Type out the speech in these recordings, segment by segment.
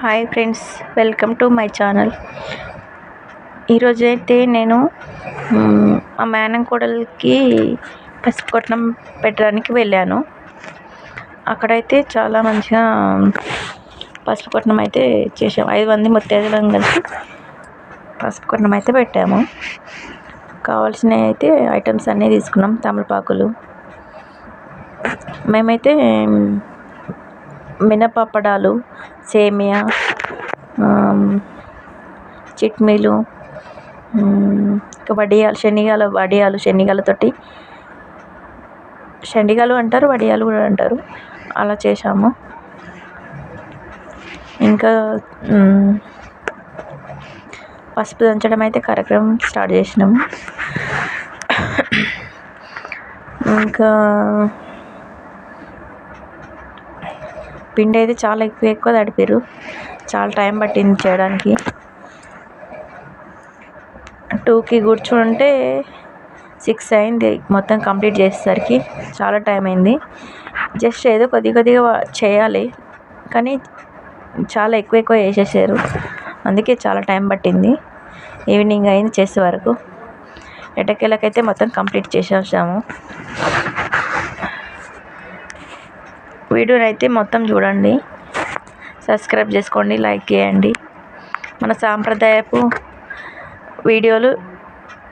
Hi friends welcome to my channel. ఈరోజు అయితే నేను మా మేనం కోడలికి పెట్టడానికి వెళ్ళాను. అక్కడైతే చాలా మంచిగా పసుపుకొట్టం అయితే చేసాము ఐదు మంది ముత్తేజలం కలిసి పసుపుకొట్టం అయితే పెట్టాము. కావాల్సినవి అయితే ఐటమ్స్ అన్నీ తీసుకున్నాం తమలపాకులు. మేమైతే మినపప్పడాలు సేమియా చిట్మీలు ఇంకా వడియాలు శనిగాల వడియాలు శనగలతోటి శనగలు అంటారు వడియాలు కూడా అంటారు. అలా చేసాము ఇంకా పసుపు దంచడం అయితే కార్యక్రమం స్టార్ట్ చేసినాము. ఇంకా పిండి అయితే చాలా ఎక్కువ ఎక్కువ తడిపారు చాలా టైం పట్టింది చేయడానికి. టూకి కూర్చుంటే సిక్స్ అయింది. మొత్తం కంప్లీట్ చేసేసరికి చాలా టైం అయింది. జస్ట్ ఏదో కొద్ది కొద్దిగా చేయాలి. కానీ చాలా ఎక్కువ ఎక్కువ చేసేసారు. అందుకే చాలా టైం పట్టింది. ఈవినింగ్ అయింది చేసే వరకు. ఎటకేలకైతే మొత్తం కంప్లీట్ చేసేసాము. వీడియోని అయితే మొత్తం చూడండి. సబ్స్క్రైబ్ చేసుకోండి లైక్ చేయండి. మన సాంప్రదాయపు వీడియోలు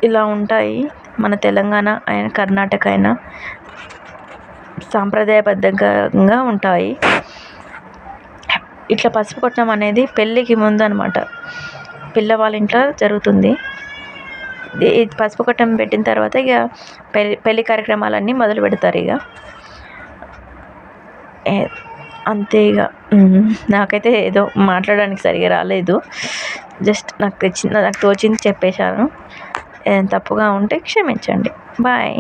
ఇలా ఉంటాయి. మన తెలంగాణ అయినా కర్ణాటక అయినా సాంప్రదాయబద్ధంగా ఉంటాయి. ఇట్లా పసుపు కొట్టడం అనేది పెళ్ళికి ముందు అనమాట పిల్లవాళ్ళ ఇంట్లో జరుగుతుంది. ఇది పసుపు కొట్టం పెట్టిన తర్వాత ఇక పెళ్ళి పెళ్ళి కార్యక్రమాలన్నీ మొదలు పెడతారు ఇక. అంతే ఇక నాకైతే ఏదో మాట్లాడడానికి సరిగా రాలేదు. జస్ట్ నాకు తెచ్చింది నాకు తోచింది చెప్పేశాను. ఏదైనా తప్పుగా ఉంటే క్షమించండి. బాయ్.